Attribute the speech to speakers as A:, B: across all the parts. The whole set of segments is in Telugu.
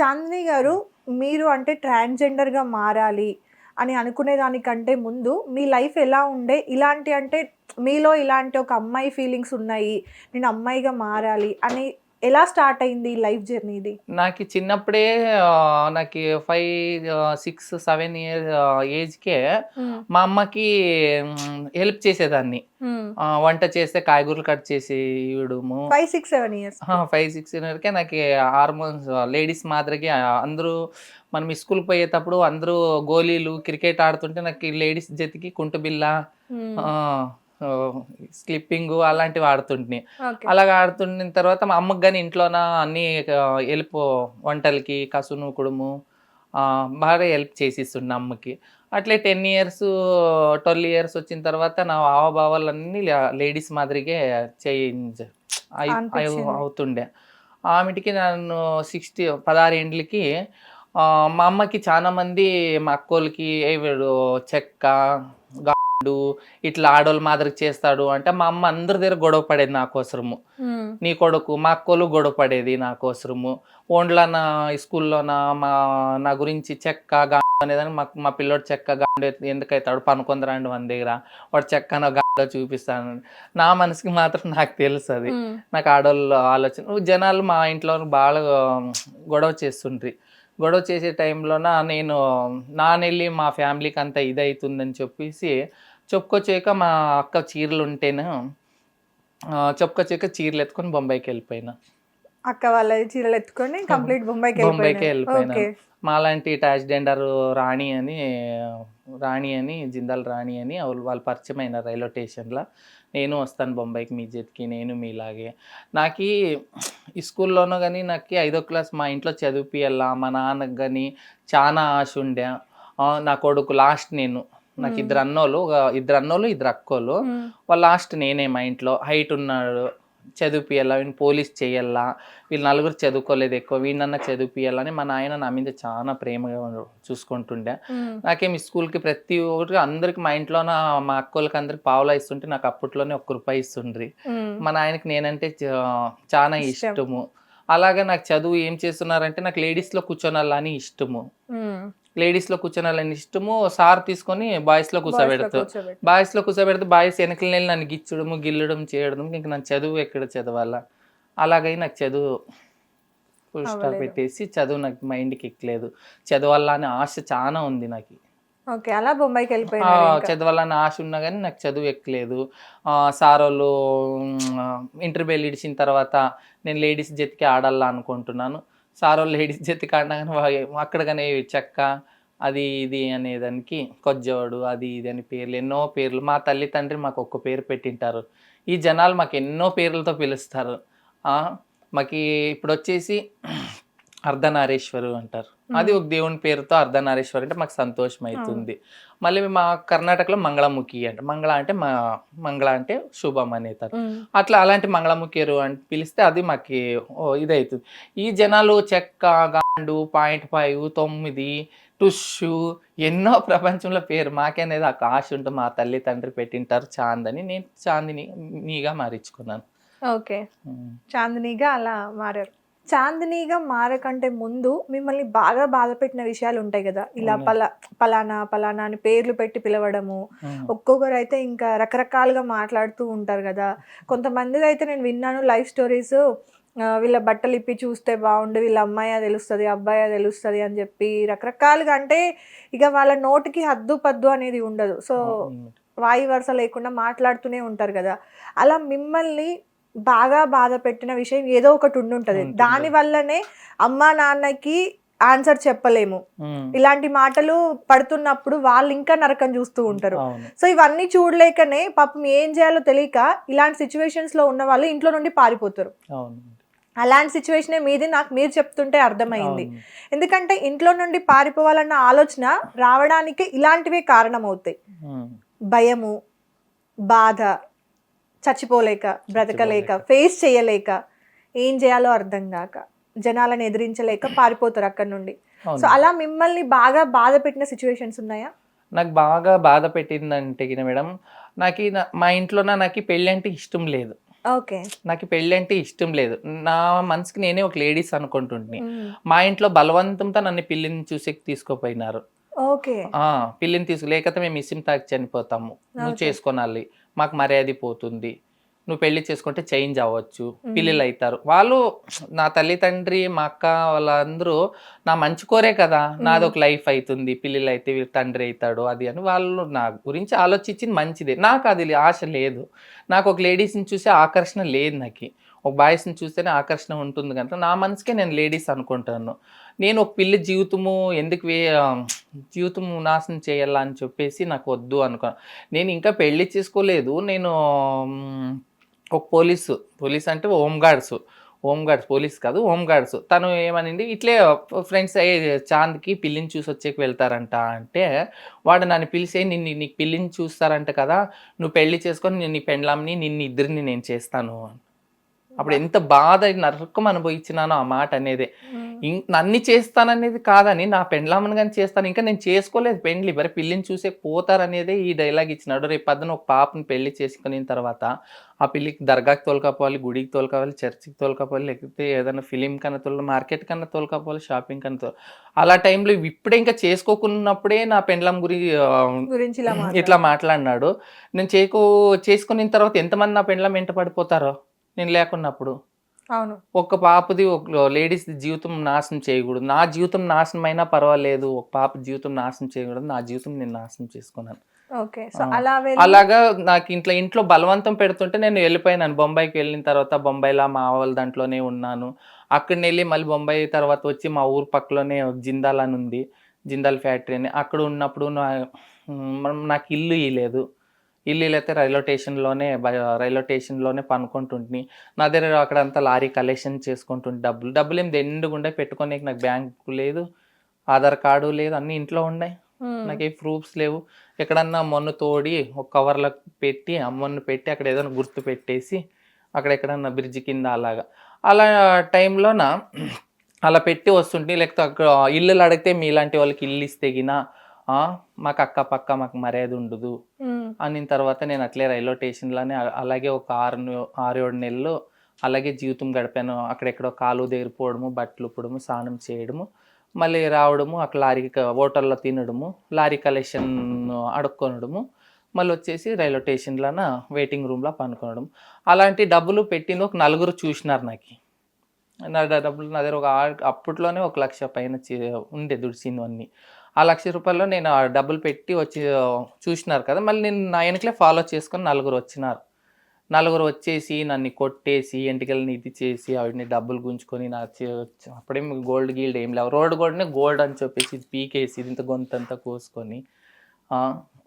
A: చాందిని గారు మీరు అంటే ట్రాన్స్జెండర్గా మారాలి అని అనుకునే దానికంటే ముందు మీ లైఫ్ ఎలా ఉండే? ఇలాంటి అంటే మీలో ఇలాంటి ఒక అమ్మాయి ఫీలింగ్స్ ఉన్నాయి. నేను అమ్మాయిగా మారాలి అని ఎలా స్టార్ట్ అయింది లైఫ్ జర్నీది
B: నాకు చిన్నప్పుడే నాకు ఫైవ్ సిక్స్ సెవెన్ ఇయర్ ఏజ్కే మా అమ్మకి హెల్ప్ చేసేదాన్ని. వంట చేస్తే కాయగూరలు కట్ చేసి ఇవ్వడము.
A: Five six seven years.
B: Five six ఇయర్కే నాకు హార్మోన్స్ లేడీస్ మాదిరిగా అందరూ మనం స్కూల్ పోయేటప్పుడు అందరూ గోళీలు క్రికెట్ ఆడుతుంటే నాకు లేడీస్ జతికి కుంటు బిల్ల స్లిప్పింగ్ అలాంటివి ఆడుతుంటున్నాయి అలాగ ఆడుతున్న తర్వాత మా అమ్మకి కానీ ఇంట్లోన అన్ని హెల్ప్ వంటలకి కసును కుడుము బాగా హెల్ప్ చేసిస్తుండే అమ్మకి. అట్లే టెన్ ఇయర్స్ ట్వెల్వ్ ఇయర్స్ వచ్చిన తర్వాత నా హావభావాలన్నీ లేడీస్ మాదిరిగే చేంజ్. అవుతుండే. ఆమెటికి నన్ను సిక్స్టీ పదహారు ఏండ్లకి మా అమ్మకి చాలా మంది మా అక్కోళ్ళకి ఏ వీడు చెక్క ఇట్లా ఆడోళ్ళ మాదిరి చేస్తాడు అంటే మా అమ్మ అందరి దగ్గర గొడవ పడేది నా కోసరము నీ కొడుకు మా అక్కోలు గొడవ పడేది నా కోసరము ఓన్లా నా స్కూల్లో నా మా నా గురించి చెక్క గాండు అనేదాన్ని మా మా పిల్లోడు చెక్క గాండు ఎందుకైతాడు? పనుకొందరండి మన దగ్గర. వాడు చెక్క నా గాండో చూపిస్తాను. నా మనసుకి మాత్రం నాకు తెలుసు అది. నాకు ఆడవాళ్ళు ఆలోచన. జనాలు మా ఇంట్లో బాగా గొడవ చేస్తుండ్రి. గొడవ చేసే టైంలోన నేను నానెళ్ళి మా ఫ్యామిలీకి అంతా ఇదవుతుందని చెప్పేసి చెప్పుకోచేయక మా అక్క చీరలు ఉంటేనే చెప్పుకోచేయక చీరలు ఎత్తుకొని బొంబాయికి వెళ్ళిపోయినా.
A: అక్క వాళ్ళ చీరలు ఎత్తుకొని కంప్లీట్ బొంబాయికి
B: బొంబాయికి. వెళ్ళిపోయినా. మాలాంటి ట్రాన్స్జెండర్ రాణి అని రాణి అని జిందాల్ రాణి అని వాళ్ళు పరిచయం అయిన రైల్వే స్టేషన్లో నేను వస్తాను బొంబాయికి మీ జెత్కి నేను మీలాగే. నాకు ఈ స్కూల్లోనూ కానీ నాకు ఐదో క్లాస్ మా ఇంట్లో చదివిపియాలా మా నాన్నకి కానీ చాలా ఆశ ఉండే. నా కొడుకు లాస్ట్ నేను. నాకు. ఇద్దరు అన్నోళ్ళు ఇద్దరు అన్నోళ్ళు ఇద్దరు అక్కోళ్ళు. వాళ్ళ లాస్ట్ నేనే మా ఇంట్లో. హైట్ ఉన్నాడు. చదివిపియాలా వీడిని పోలీస్ చేయాలా వీళ్ళు నలుగురు చదువుకోలేదు ఎక్కువ వీడినన్నా చదివిపియాలని మా నాయన నా మీద చాలా ప్రేమగా చూసుకుంటుండే
A: మ్మ్.
B: నాకేం ఈ స్కూల్కి ప్రతి ఒక్కరికి అందరికి మా ఇంట్లోన మా అక్కోళ్ళకి అందరికి పావులా ఇస్తుంటే నాకు అప్పట్లోనే ఒక్క రూపాయి ఇస్తుండ్రి. మా నాయనకి నేనంటే చాలా
A: ఇష్టం.
B: ఇష్టము అలాగే నాకు చదువు ఏం చేస్తున్నారంటే నాకు లేడీస్లో కూర్చోనాలని ఇష్టము. లేడీస్లో కూర్చోనాలని ఇష్టము సార్ తీసుకొని బాయ్స్లో కూర్చోబెడతారు
A: కూర్చోబెట్టు.
B: బాయ్స్లో కూర్చోబెడితే బాయ్స్ వెనకలు వెళ్ళి నన్ను గిచ్చడము గిల్లడం చేయడం ఇంక నన్ను చదువు ఎక్కడ చదవాలా అలాగై నాకు చదువు ఫుల్ స్టాప్. పెట్టేసి చదువు నాకు మైండ్కి ఎక్కలేదు చదవాలా అనే ఆశ చాలా ఉంది నాకు
A: ఓకే అలా బొంబాయికి.
B: చదవాలని ఆశ ఉన్నా కానీ నాకు చదువు ఎక్కలేదు ఆ, సార్ వాళ్ళు ఇంటర్వ్యూలు ఇడిచిన తర్వాత నేను లేడీస్ జతికి ఆడాలా అనుకుంటున్నాను సార్ వాళ్ళు లేడీస్ చేతి ఆడినా అక్కడ కానీ చెక్క అది ఇది అనేదానికి కొజ్జవాడు అది ఇది అని పేర్లు ఎన్నో పేర్లు. మా తల్లి తండ్రి మాకు ఒక్క పేరు పెట్టింటారు. ఈ జనాలు మాకు ఎన్నో పేర్లతో పిలుస్తారు. మాకు ఇప్పుడు వచ్చేసి అర్ధనారీశ్వరు అంటారు. అది ఒక దేవుని పేరుతో అర్ధనారీశ్వరు అంటే మాకు సంతోషం అవుతుంది మళ్ళీ మా కర్ణాటకలో మంగళముఖి అంట. మంగళ అంటే మా మంగళ అంటే శుభం అనేతారు. అట్లా అలాంటి మంగళముఖిరు అని పిలిస్తే అది మాకు ఇదవుతుంది ఈ జనాలు చెక్క గాండు పాయింట్ ఫైవ్ తొమ్మిది టుషు ఎన్నో ప్రపంచంలో పేరు మాకేనేది ఆ ఆశ ఉంటే మా తల్లి తండ్రి పెట్టింటారు చాందని. నేను చాందిని నీగా మారించుకున్నాను
A: ఓకే. చాందినిగా అలా మారారు. చాందినిగా మారకంటే ముందు మిమ్మల్ని బాగా బాధ పెట్టిన విషయాలు ఉంటాయి కదా. ఇలా. పలా పలానా పలానా అని పేర్లు పెట్టి పిలవడము. ఒక్కొక్కరు అయితే ఇంకా రకరకాలుగా మాట్లాడుతూ ఉంటారు కదా. కొంతమంది అయితే నేను విన్నాను లైఫ్ స్టోరీస్ వీళ్ళ బట్టలు ఇప్పి చూస్తే బాగుండు వీళ్ళ అమ్మాయి తెలుస్తుంది అబ్బాయి తెలుస్తుంది అని చెప్పి రకరకాలుగా అంటే ఇక వాళ్ళ నోటికి హద్దు పద్దు అనేది ఉండదు. సో వాయి వరుస లేకుండా మాట్లాడుతూనే ఉంటారు కదా. అలా మిమ్మల్ని బాగా బాధ పెట్టిన విషయం ఏదో ఒకటి ఉండుంటది
B: ఉంటుంది.
A: దాని వల్లనే అమ్మా నాన్నకి ఆన్సర్ చెప్పలేము. ఇలాంటి మాటలు పడుతున్నప్పుడు వాళ్ళు ఇంకా నరకం చూస్తూ ఉంటారు సో ఇవన్నీ చూడలేకనే పాపం ఏం చేయాలో తెలియక ఇలాంటి సిచ్యువేషన్స్లో ఉన్న వాళ్ళు ఇంట్లో నుండి పారిపోతారు అలాంటి సిచ్యువేషన్ మీది నాకు మీరు చెప్తుంటే అర్థమైంది. ఎందుకంటే ఇంట్లో నుండి పారిపోవాలన్న ఆలోచన రావడానికి ఇలాంటివే కారణం అవుతాయి. భయము బాధ చచ్చిపోలేక బ్రతకలేక. ఫేస్ చేయలేక ఏం చేయాలో అర్థం కాక జనాలను ఎదిరించలేక పారిపోతారు అక్కడ నుండి. సో అలా మిమ్మల్ని బాగా బాధ పెట్టిన సిచ్యువేషన్స్ ఉన్నాయా?
B: నాకు బాగా బాధ పెట్టిందంటే మేడం నాకు మా ఇంట్లో నాకు పెళ్ళి అంటే ఇష్టం లేదు.
A: ఓకే.
B: నాకు పెళ్ళి అంటే ఇష్టం లేదు. నా మనసుకి నేనే ఒక లేడీస్ అనుకుంటుంటే
A: మ్మ్.
B: మా ఇంట్లో బలవంతంతో నన్ను పిల్లిని చూసి తీసుకుపోయినారు.
A: ఓకే.
B: ఆ పిల్లిని తీసుకు లేకపోతే మేము ఇసిం తాకి చనిపోతాము. నువ్వు. చేసుకోనాలి. మాకు మర్యాద పోతుంది. నువ్వు పెళ్ళి చేసుకుంటే చేంజ్ అవ్వచ్చు. పిల్లలు అవుతారు వాళ్ళు నా తల్లి తండ్రి మా అక్క వాళ్ళందరూ నా మంచి కోరే కదా. నాది ఒక లైఫ్ అవుతుంది పిల్లలు అయితే వీళ్ళ తండ్రి అవుతాడు అది అని వాళ్ళు నా గురించి ఆలోచించింది మంచిదే. నాకు అది ఆశ లేదు. నాకు ఒక లేడీస్ని చూసే ఆకర్షణ లేదు నాకు. ఒక బాయ్స్ని చూస్తేనే ఆకర్షణ ఉంటుంది కనుక నా మనసుకే నేను లేడీస్ అనుకుంటాను. నేను ఒక పిల్లి జీవితము ఎందుకు వే జీవితం నాశనం చేయాలా అని చెప్పేసి నాకు వద్దు అనుకో నేను ఇంకా పెళ్ళి చేసుకోలేదు. నేను ఒక పోలీసు పోలీస్ అంటే హోంగార్డ్స్ గార్డ్స్ గార్డ్స్ పోలీస్ కాదు హోంగార్డ్స్ తను ఏమనింది ఇట్లే ఫ్రెండ్స్ అయ్యే చాంద్కి పిల్లిని చూసి వచ్చేకి వెళ్తారంట అంటే వాడు నన్ను పిలిచే నిన్ను నీకు పిల్లిని చూస్తారంట కదా నువ్వు పెళ్ళి చేసుకొని నేను నీ పెండ్లాంని నిన్ను ఇద్దరిని నేను చేస్తాను అప్పుడు ఎంత బాధ నరకం అనుభవించినానో ఆ మాట అనేది. నన్ని చేస్తాననేది కాదని నా పెండ్లామని కానీ చేస్తాను ఇంకా నేను చేసుకోలేదు పెండ్లి. మరి పిల్లిని చూసే పోతారనేదే ఈ డైలాగ్ ఇచ్చినాడు. రేపు పద్దన ఒక పాపని పెళ్ళి చేసుకున్న తర్వాత ఆ పిల్లికి దర్గాకి తోలుకపోవాలి గుడికి తోలుకోవాలి చర్చికి తోలుకోవాలి లేకపోతే ఏదైనా ఫిలిం కన్నా తోలు మార్కెట్ కన్నా తోలుకోవాలి షాపింగ్ కన్నా తోలు అలా టైంలో ఇప్పుడే ఇంకా చేసుకోకున్నప్పుడే నా పెండ్లం గురి
A: గురించి
B: ఇట్లా మాట్లాడినాడు. నేను చేకో చేసుకున్న తర్వాత ఎంతమంది నా పెండ్లం వెంట పడిపోతారో? నేను లేకున్నప్పుడు
A: అవును.
B: ఒక పాపది ఒక లేడీస్ జీవితం నాశనం చేయకూడదు. నా జీవితం నాశనం అయినా పర్వాలేదు. ఒక పాప జీవితం నాశనం చేయకూడదు. నా జీవితం నేను నాశనం చేసుకున్నాను. అలాగా నాకు ఇంట్లో ఇంట్లో బలవంతం పెడుతుంటే నేను వెళ్ళిపోయినాను బొంబాయికి వెళ్ళిన తర్వాత బొంబాయిలో మా వాళ్ళ దాంట్లోనే ఉన్నాను. అక్కడిని వెళ్ళి మళ్ళీ బొంబాయి తర్వాత వచ్చి మా ఊరు పక్కలోనే జిందాల్ అని ఉంది. జిందాల్ ఫ్యాక్టరీ అని. అక్కడ ఉన్నప్పుడు నాకు ఇల్లు ఇవ్వలేదు ఇల్లు అయితే రైల్వే స్టేషన్లోనే రైల్వే స్టేషన్లోనే పనుకుంటుంటిని. నా దగ్గర అక్కడంతా లారీ కలెక్షన్ చేసుకుంటుంటే డబ్బులు. డబ్బులు ఏం ఎండుగుండే పెట్టుకోనికి నాకు బ్యాంకు లేదు ఆధార్ కార్డు లేదు అన్నీ ఇంట్లో ఉన్నాయి. నాకు ఏ ప్రూఫ్స్ లేవు. ఎక్కడన్నా మొన్ను తోడి ఒక కవర్లో పెట్టి ఆ మొన్ను పెట్టి అక్కడ ఏదైనా గుర్తు పెట్టేసి అక్కడ ఎక్కడన్నా బ్రిడ్జ్ కింద అలాగా. అలా టైంలోన అలా పెట్టి వస్తుంటే లేకపోతే అక్కడ ఇల్లులు అడిగితే మీలాంటి వాళ్ళకి ఇల్లు ఇస్తే గిన మాకు అక్క పక్క మాకు మర్యాద ఉండదు. అనిన తర్వాత నేను అట్లే రైల్వే స్టేషన్లోనే అలాగే ఒక ఆరు ఆరు ఏడు నెలలు అలాగే జీవితం గడిపాను. అక్కడెక్కడో కాలు దగ్గర పోవడము బట్టలు ఉప్పడము స్నానం చేయడము మళ్ళీ రావడము అక్కడ లారీ హోటల్లో తినడము లారీ కలెక్షన్ అడుక్కొనడము మళ్ళీ వచ్చేసి రైల్వే స్టేషన్లోన వెయిటింగ్ రూమ్లో పనుకోవడం అలాంటి డబ్బులు పెట్టిన ఒక నలుగురు చూసినారు నాకు. నా డబ్బులు నా దగ్గర ఒక అప్పట్లోనే ఒక లక్ష పైన చే- ఉండే దుడిసినవన్నీ ఆ లక్ష రూపాయల్లో నేను ఆ డబ్బులు పెట్టి వచ్చి చూసినారు కదా. మళ్ళీ నేను నా వెనకలే ఫాలో చేసుకొని నలుగురు వచ్చినారు. నలుగురు వచ్చేసి నన్ను కొట్టేసి ఎంటికల్ని ఇది చేసి ఆవిడని డబ్బులు గుంజుకొని నా అప్పుడేం గోల్డ్ గీల్డ్ ఏం లేవు. రోడ్ గోల్డ్నే గోల్డ్ అని చెప్పేసి ఇది పీకేసి ఇది ఇంత గొంతంతా కోసుకొని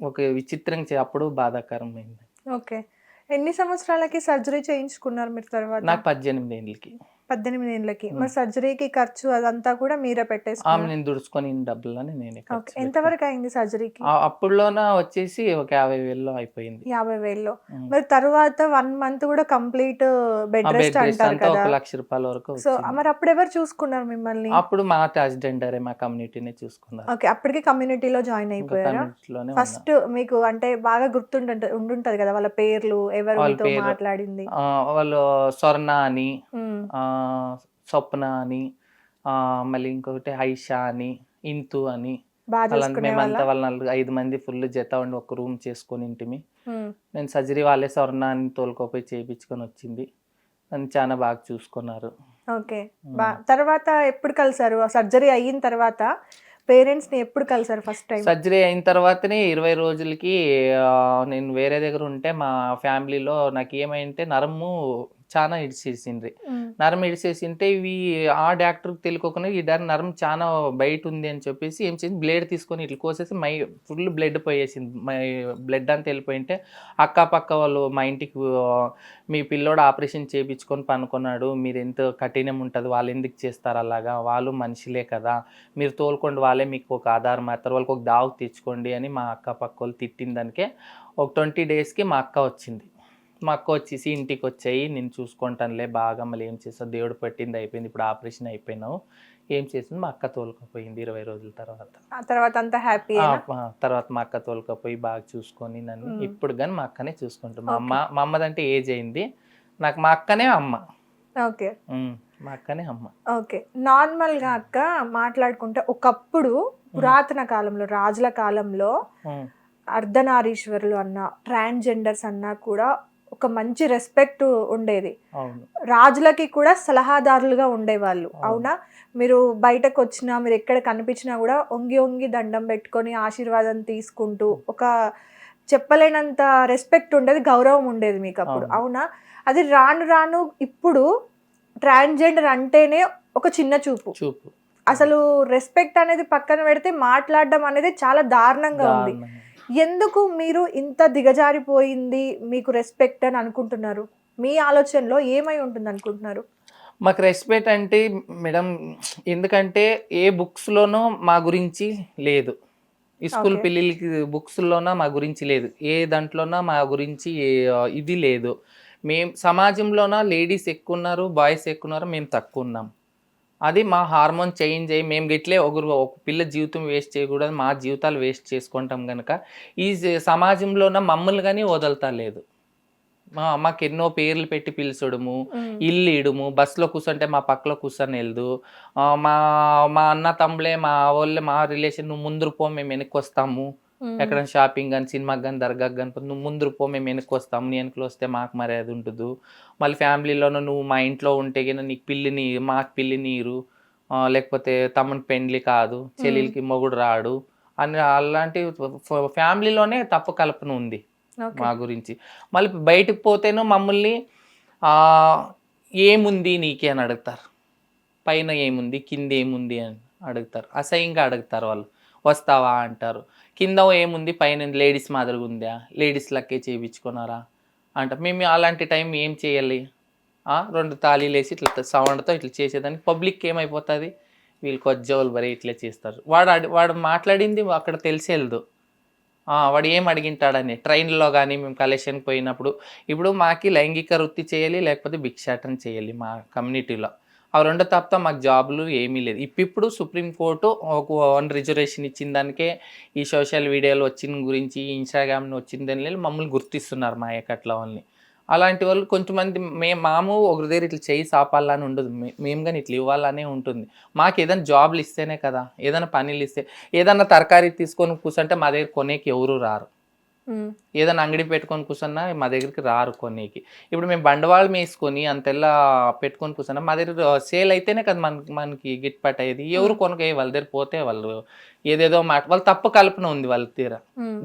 B: ఒక విచిత్రంగా చే- అప్పుడు బాధాకరమైంది.
A: ఓకే. ఎన్ని సంవత్సరాలకి సర్జరీ చేయించుకున్నారు మీరు తర్వాత?
B: నాకు పద్దెనిమిది ఏళ్ళకి.
A: పద్దెనిమిది ఏళ్ళకి మరి సర్జరీకి ఖర్చు అదంతా కూడా మీరే పెట్టేసుకున్నారు?
B: నేను దుడుచుకొని డబ్బులని నేనే ఖర్చు
A: ఓకే ఎంతవరకు అయింది సర్జరీకి?
B: అప్పుడులోన వచ్చేసి ఒక యాభై వేల్లో అయిపోయింది.
A: యాభై వేల్లో.
B: ఉమ్.
A: మరి తర్వాత వన్ మంత్ కూడా కంప్లీట్ బెడ్ రెస్ట్ అంటారు కదా.
B: ఒక లక్ష రూపాయల వరకు
A: సో. మరి అప్పుడు ఎవరు చూసుకున్నారు మిమ్మల్ని?
B: అప్పుడు మా ట్రాన్స్జెండరే మా కమ్యూనిటీనే చూసుకున్నారు.
A: ఓకే. అప్పటికి కమ్యూనిటీలో జాయిన్ అయిపోయారా? ఫస్ట్ మీకు అంటే బాగా గుర్తుంట ఉండుంటది కదా వాళ్ళ పేర్లు ఎవరు. మాట్లాడింది?
B: వాళ్ళు స్వర్ణ అని స్వప్న అని మళ్ళీ ఇంకొకటి హైషా అని ఇంతు అని. మేమంతా వాళ్ళ? నలుగురు ఐదు మంది ఫుల్ జత ఉండి ఒక రూమ్ చేసుకొని ఇంటిమి. నేను సర్జరీ వాళ్ళే స్వర్ణ అని తోలుకోపోయి చేయించుకొని వచ్చింది. నన్ను చాలా బాగా చూసుకున్నారు.
A: ఓకే. తర్వాత ఎప్పుడు కలిసారు? సర్జరీ అయిన తర్వాత పేరెంట్స్ని ఎప్పుడు కలిసారు ఫస్ట్ టైం?
B: సర్జరీ అయిన తర్వాతనే ఇరవై రోజులకి నేను వేరే దగ్గర ఉంటే మా ఫ్యామిలీలో నాకు ఏమైంటే నరము చాలా ఇడిచేసింది నరం ఇడిసేసింటే ఇవి ఆ డాక్టర్కి తెలియకుండా ఈ డాక్టర్ నరం చాలా బయట ఉంది అని చెప్పేసి ఏం చేసింది? బ్లేడ్ తీసుకొని ఇట్లా కోసేసి మై ఫుల్ బ్లడ్ పోయేసింది. మై బ్లడ్ అంతా వెళ్ళిపోయింటే అక్క పక్క వాళ్ళు మా ఇంటికి మీ పిల్లోడు ఆపరేషన్ చేయించుకొని పనుకున్నాడు. మీరు ఎంత కఠినం ఉంటుంది. వాళ్ళు ఎందుకు చేస్తారు అలాగా? వాళ్ళు మనుషులే కదా. మీరు తోలుకోండి. వాళ్ళే మీకు ఒక ఆధారం మాత్రం వాళ్ళకి ఒక దావు తెచ్చుకోండి అని మా అక్క పక్క వాళ్ళు తిట్టిన దానికే ఒక ట్వంటీ డేస్కి మా అక్క వచ్చింది. మా అక్క వచ్చేసి ఇంటికి వచ్చాయి నేను చూసుకుంటానులే బాగా మళ్ళీ ఏం చేస్తావు? దేవుడు పట్టింది అయిపోయింది ఇప్పుడు ఆపరేషన్ అయిపోయినావు. ఏం చేసింది? మా అక్క తోలుకపోయింది ఇరవై రోజుల తర్వాత.
A: ఆ తర్వాత అంతా హ్యాపీ
B: ఆ, తర్వాత మా అక్క తోలుకపోయి బాగా చూసుకొని నన్ను
A: మ్మ్.
B: ఇప్పుడు కానీ మా అక్కనే చూసుకుంటాం. మా అమ్మ మా అమ్మదంటే ఏజ్ అయింది. నాకు మా అక్కనే అమ్మ.
A: ఓకే.
B: ఉమ్, మా అక్కనే అమ్మ.
A: ఓకే. నార్మల్గా అక్క మాట్లాడుకుంటే ఒకప్పుడు పురాతన కాలంలో రాజుల కాలంలో
B: ఉమ్,
A: అర్ధనారీశ్వరులు అన్న ట్రాన్స్జెండర్స్ అన్నా కూడా ఒక మంచి రెస్పెక్ట్ ఉండేది. రాజులకి కూడా సలహాదారులుగా ఉండేవాళ్ళు.
B: అవును.
A: మీరు బయటకు వచ్చినా మీరు ఎక్కడ కనిపించినా కూడా ఒంగి ఒంగి దండం పెట్టుకొని ఆశీర్వాదం తీసుకుంటూ ఒక చెప్పలేనంత రెస్పెక్ట్ ఉండేది గౌరవం ఉండేది మీకు అప్పుడు
B: అవును.
A: అది రాను రాను ఇప్పుడు ట్రాన్స్జెండర్ అంటేనే ఒక చిన్న చూపు.
B: చూపు.
A: అసలు రెస్పెక్ట్ అనేది పక్కన పెడితే మాట్లాడడం అనేది చాలా దారుణంగా ఉంది. ఎందుకు మీరు ఇంత దిగజారిపోయింది మీకు రెస్పెక్ట్ అని అనుకుంటున్నారు? మీ ఆలోచనలో ఏమై ఉంటుంది అనుకుంటున్నారు?
B: మాకు రెస్పెక్ట్ అంటే మేడం ఎందుకంటే ఏ బుక్స్లోనూ మా గురించి లేదు. ఈ స్కూల్. పిల్లలకి బుక్స్లోన మా గురించి లేదు. ఏ దాంట్లోన మా గురించి ఇది లేదు. మేం సమాజంలోన లేడీస్ ఎక్కువ ఉన్నారు బాయ్స్ ఎక్కువ ఉన్నారు మేము తక్కువ ఉన్నాం అది మా హార్మోన్ చేంజ్ అయ్యి మేము గిట్లే ఒకరు ఒక పిల్ల జీవితం వేస్ట్ చేయకూడదు మా జీవితాలు వేస్ట్ చేసుకుంటాం కనుక ఈ సమాజంలోన మమ్మల్ని కానీ వదలతా లేదు మా మాకు ఎన్నో పేర్లు పెట్టి పిలిచడము ఇల్లు ఇడుము బస్సులో కూర్చుంటే మా పక్కలో కూర్చొని వెళ్దు. మా మా అన్న తమ్ములే మా వాళ్ళే మా రిలేషన్ నువ్వు ముందుకు పో మేము వెనక్కి వస్తాము. ఎక్కడ షాపింగ్ కానీ సినిమాకి కానీ దర్గాకి కానీ నువ్వు ముందుకు పో మేము వెనక్కి వస్తాము నీ వెనకలో వస్తే మాకు మర్యాద ఉంటుంది మళ్ళీ ఫ్యామిలీలోనూ నువ్వు మా ఇంట్లో ఉంటే గిన నీకు పిల్లి నీ మాకు పిల్లి నీరు లేకపోతే తమ్ముని పెండ్లి కాదు చెల్లెలకి మొగుడు రాడు అని అలాంటి ఫ్యామిలీలోనే తప్పు కల్పన ఉంది మా గురించి. మళ్ళీ బయటకు పోతేనో మమ్మల్ని ఏముంది నీకే అని అడుగుతారు. పైన ఏముంది కింద ఏముంది అని అడుగుతారు. అసహ్యంగా అడుగుతారు వాళ్ళు. వస్తావా అంటారు. కింద ఏముంది? పైన లేడీస్ మాదిరిగా ఉందా? లేడీస్ లక్కే చేయించుకున్నారా అంట. మేము అలాంటి టైం ఏం చేయాలి? రెండు తాళీలు వేసి ఇట్లా సౌండ్తో ఇట్లా చేసేదానికి పబ్లిక్ ఏమైపోతుంది? వీళ్ళు కొజ్జోలు బరే ఇట్లా చేస్తారు. వాడు అడి- వాడు మాట్లాడింది అక్కడ తెలిసేదు వాడు ఏం అడిగింటాడని. ట్రైన్లో కానీ మేము కలెక్షన్కి పోయినప్పుడు. ఇప్పుడు మాకి లైంగిక వృత్తి చేయాలి లేకపోతే భిక్షాటన చేయాలి మా కమ్యూనిటీలో. ఆ రెండు తప్ప మాకు జాబులు ఏమీ లేదు. ఇప్పుడు సుప్రీంకోర్టు ఒక వన్ రిజర్వేషన్ ఇచ్చిన దానికే ఈ సోషల్ మీడియాలో వచ్చిన గురించి ఇన్స్టాగ్రామ్లో వచ్చిన దాని మమ్మల్ని గుర్తిస్తున్నారు మా ఎక్కట్ల వాళ్ళని. అలాంటి వాళ్ళు కొంతమంది మేము మాము ఒకరి దగ్గర ఇట్లా చేయి సాపాలని ఉండదు. మేము కానీ ఇట్లా ఇవ్వాలనే ఉంటుంది. మాకు ఏదైనా జాబ్లు ఇస్తేనే కదా ఏదైనా పనులు ఇస్తే ఏదైనా తరకారీ తీసుకొని కూర్చుంటే మా దగ్గర కొనేకి ఎవరు రారు. ఏదైనా అంగడి పెట్టుకొని కూర్చున్నా మా దగ్గరికి రారు కొనేకి. ఇప్పుడు మేము బండవాళం వేసుకొని అంతెల్లా పెట్టుకొని కూర్చున్నా మా దగ్గర సేల్ అయితేనే కదా మనకి మనకి గిట్పాట్ అయ్యేది. ఎవరు కొనకే వాళ్ళ దగ్గర పోతే వాళ్ళు ఏదేదో మాట వాళ్ళు తప్పు కల్పన ఉంది వాళ్ళ తీర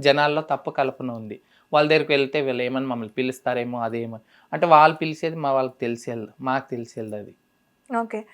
B: జనాల్లో తప్పు కల్పన ఉంది. వాళ్ళ దగ్గరికి వెళ్తే వీళ్ళు ఏమని మమ్మల్ని పిలుస్తారేమో అదేమో. అంటే వాళ్ళు పిలిచేది మా వాళ్ళకి తెలిసేది మాకు తెలిసేది అది.
A: ఓకే.